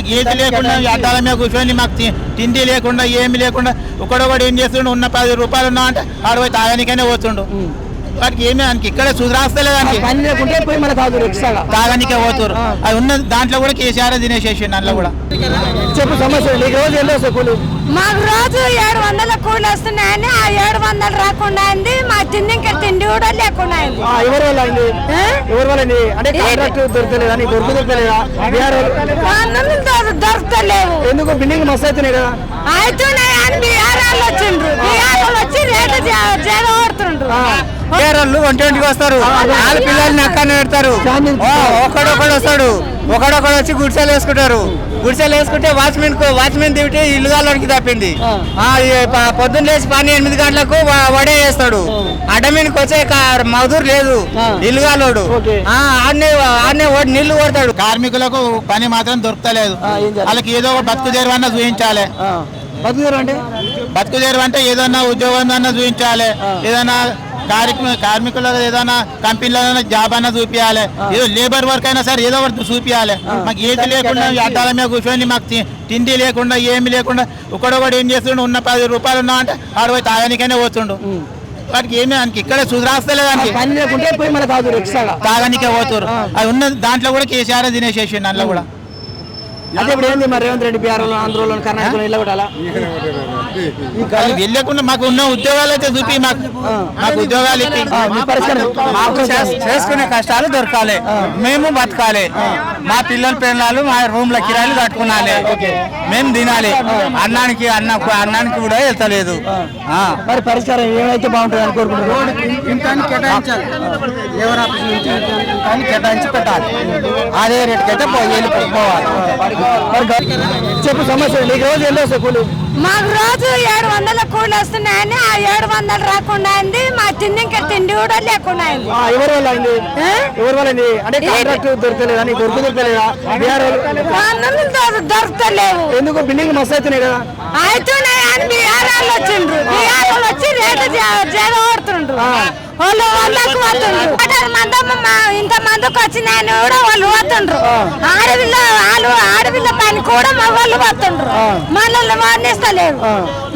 మాకు ఏది లేకుండా అద్దాల మీద కూర్చొని మాకు తిండి లేకుండా ఏమి లేకుండా ఒకడొకడు ఏం చేస్తుండు? ఉన్న పది రూపాయలు ఉన్నా అంటే ఆడు పోయి తాగానికైనా పోతుండు. వాడికి ఏమి ఇక్కడే దానికి. తాగుతారు ఎక్స్ట్రాగా. తాగానికే పోతురు. అది ఉన్న దాంట్లో కూడా కేసీఆర్ తినేసేసి దాంట్లో కూడా. చెప్పు సమస్య మాకు రోజు ఏడు వందల కూలి వస్తున్నాయని ఆ ఏడు వందలు రాకుండా అయింది. మా తిండి ఇంకా తిండి కూడా లేకుండా అయింది. ఆ, ఎవరి వల్ల అయింది ఏ? ఎవరి వల్ల అయింది అంటే కాంట్రాక్ట్ దొరకలేదా నీకు దొరుకు దొరకలేదా? బీఆర్ వాళ్ళు- పన్నులు దొర- దొరకలేవు. ఎందుకు? బిల్డింగ్ మస్తు అవుతున్నాయి కదా. అవుతున్నాయి అని బీఆర్ వాళ్ళు వచ్చిండ్రు. బీఆర్ వాళ్ళు వచ్చి రేటు జగబడుతుండ్రు. వాళ్ళు ఒంటింటికి వస్తారు. వాళ్ళ పిల్లల్ని అక్కడనే పెడతారు. ఓ, ఒకడొకడు వస్తాడు. ఒకడొకడు వచ్చి గుడిసెలు వేసుకుంటారు. గుడిసెలు వేసుకుంటే వాచ్మెన్ వాచ్మెన్ దివితే ఇల్లుగాలోనికి తప్పింది. పొద్దున్న లేచి పని ఎనిమిది గంటలకు వడే వేస్తాడు. అడ్డమీనికి వచ్చే మధురు లేదు. ఇల్లుగాలోడు ఆడనే ఆడనే నీళ్ళు కొడతాడు. కార్మికులకు పని మాత్రం దొరకలేదు చేయాలి? వాళ్ళకి ఏదో ఒక బతుకు తెరువన్నా చూపించాలి ఆ, బతుకుతారు అంటే? బతుకు తెరువు అంటే ఏదన్నా ఉద్యోగం అన్నా చూపించాలి ఏదైనా కార్మిక కార్మికులకు ఏదైనా కంపెనీలో జాబ్ అన్నా చూపించాలి ఏదో లేబర్ వర్క్ అయినా సరే ఏదో ఒకటి చూపించాలి మాకు ఏది లేకుండా అద్దాల మీద కూర్చొని మాకు తిండి లేకుండా ఏమి లేకుండా ఒకడొకడు ఏం చేస్తుండు? ఉన్న పది రూపాయలు ఉన్నా అంటే ఆడు పోయి తాగానికైనా పోతుండు. వాడికి ఏమి ఇక్కడే దానికి. తాగుతారు ఎక్స్ట్రాగా. తాగానికే పోతురు అది ఉన్న దాంట్లో కూడా కేసీఆర్ తినేసేసి దాంట్లో కూడా. అదే ఇప్పుడు ఏంది మరి రేవంత్ రెడ్డి ఆంధ్రలో కర్ణాటకలో వెళ్ళకుండా మాకు ఉన్న ఉద్యోగాలు అయితే చూపి మాకు మాకు ఉద్యోగాలు మాకు చేస్- చేసుకునే కష్టాలు దొరకాలి. మేము బతకాలి. మా పిల్లల పిల్లలు మా రూమ్ల కిరాయిలు కట్టుకున్నాలి. మేము తినాలి. అన్నానికి అన్న అన్నానికి కూడా వెళ్తలేదు. మరి పరిష్కారం ఏమైతే బాగుంటుంది అని కోరుకుంటున్నారు? ఇంటాన్ని కేటాయించాలి. ఎవరు కేటాయించి పెట్టాలి. అదే రేటుకి అయితే పోయి వెళ్ళిపోవాలి చెప్పు సమస్య నీకు రోజు ఎన్ని వస్తాయి కూలి? మాకు రోజు ఏడు వందల కూలి వస్తున్నాయని ఆ ఏడు వందలు రాకుండా అయింది మా తిండి ఇంకా తిండి కూడా లేకుండా అయింది. ఎవరి వల్ల అయింది? ఎవరి వల్ల అయింది? అంటే కాంట్రాక్ట్ దొరకలేదా? నీకు దొరుకు దొరకలేదా? బీఆర్ వాళ్ళు- దొరకలేవు ఎందుకు? బిల్డింగ్ మస్తు అవుతున్నాయి కదా. అవుతున్నాయి అని బీఆర్ వాళ్ళు వచ్చిండ్రు. బీఆర్ వాళ్ళు వచ్చి రేటు జగబడుతుండ్రు వాళ్ళు వందకు పోతుండ్రు పదహారు మందమ్మ మా ఇంత మందికి వచ్చినాయని కూడా వాళ్ళు పోతుండ్రు ఆడపిల్ల వాళ్ళు కూడా మా వాళ్ళు పోతుండ్రు. మనల్ని వర్ణిస్తలేరు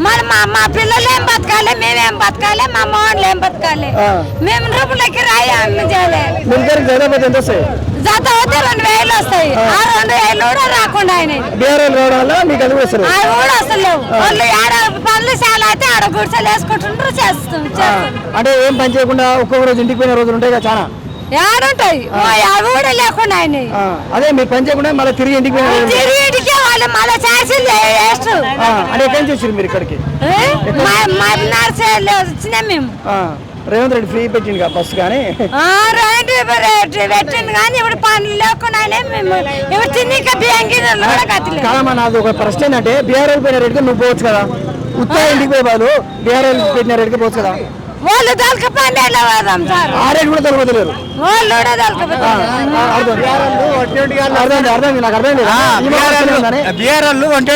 మన మా మా పిల్లలు ఏం బతకాలి? మేమేం బతకాలి? మా మోహన్లు ఏం బతకాలి? మేము రూపులకి రాయి అమ్మి చేయలే. మిలిటరీకి చదివిపోతే ఎంత వస్తాయి? జత అయితే రెండు వేలు వస్తాయి. ఆ. రెండు వేలు కూడా రాకుండా అవి కూడా అసలు లేవు వాళ్ళు ఆడ పనులు చాలా అయితే ఆడ గుడిసెలు వేసుకుంటుండ్రు చేస్తుంది అంటే ఏం పని చేయకుండా ఒక్కొక్క రోజు ఇంటికి పోయిన రోజులు ఉంటాయి కదా చాలా. ఏడుంటాయి? అవి కూడా లేకుండా అయినాయి ఆ, అదే మీరు పని చేయకుండా మళ్ళీ తిరిగి ఇంటికి ఉంటాయి. తిరిగిటికే వాళ్ళు మళ్ళీ వేస్ట్. ఆ, అంటే ఎక్కడి నుంచి వచ్చారు మీరు ఇక్కడికి? నర్సరీలో వచ్చినాం మేము. రేవంత్ రెడ్డి ఫ్రీ పెట్టింది కదా బస్సు కానీ. పెట్టింది కానీ ఇప్పుడు పనులు లేకుండా మేము. ఇప్పుడు కాదమ్మా నాది ఒక ప్రశ్న ఏంటంటే బీఆర్ వాళ్ళు పోయిన రేటుకి నువ్వు పోవచ్చు కదా. ఉత్తర ఇంటికి పోయే వాళ్ళు బీఆర్ వాళ్ళు పెట్టిన రేటుకి పోవచ్చు కదా. వాళ్ళు దొరకపోయింది ఎలా పోదాం సార్ కూడా వాళ్ళు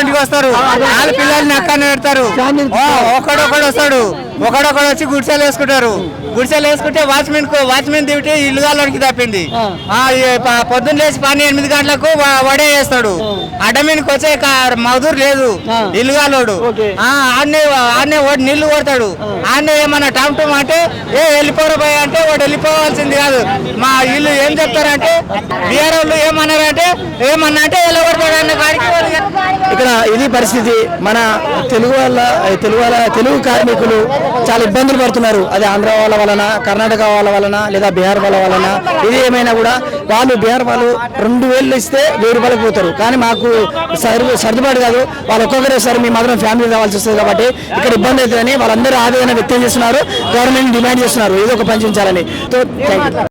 కూడా వస్తారు. వాళ్ళ పిల్లల్ని అక్కడనే పెడతారు. ఒకడొకడు వస్తాడు. ఒకడొకడు వచ్చి గుడిసెలు వేసుకుంటారు. గుడిసెలు వేసుకుంటే వాచ్మెన్ వాచ్మెన్ దివితే ఇల్లుగాలోనికి తప్పింది. ఆ, ఈ ప- పొద్దున్న లేచి పని ఎనిమిది గంటలకు వడే వేస్తాడు. అడ్డమీనికి వచ్చే మధురు లేదు. ఇల్లుగాలోడు ఓకే. ఆ, ఆడనే ఆడనే ఓడి నీళ్ళు కొడతాడు. ఆడనే ఏమన్నా టమ్ టమ్ అంటే ఏ వెళ్ళిపోరు పోయి అంటే వాడు వెళ్ళిపోవాల్సింది కాదు. మా ఇల్లు ఏం చెప్తారంటే బీఆర్ వాళ్ళు ఏమన్నారంటే ఏమన్నా అంటే వెళ్ళగొడతాడు అన్న కాడికి వాళ్ళు ఇది పరిస్థితి మన తెలుగు వాళ్ళ తెలుగు వాళ్ళ తెలుగు కార్మికులు చాలా ఇబ్బందులు పడుతున్నారు. అది ఆంధ్ర వాళ్ళ వలన కర్ణాటక వాళ్ళ వలన లేదా బీహార్ వాళ్ళ వలన ఇది ఏమైనా కూడా వాళ్ళు బీహార్ వాళ్ళు రెండు వేలు ఇస్తే వెయ్యి రూపాయలకు పోతారు. కానీ మాకు సర్దు సర్దుబాటు కాదు. వాళ్ళు ఒక్కొక్కరే సరే మీ మాత్రం ఫ్యామిలీ రావాల్సి వస్తుంది కాబట్టి ఇక్కడ ఇబ్బంది అవుతుందని వాళ్ళందరూ ఆవేదన వ్యక్తం చేస్తున్నారు. గవర్నమెంట్ డిమాండ్ చేస్తున్నారు. ఏదో ఒక పని చేయించాలని. Thank you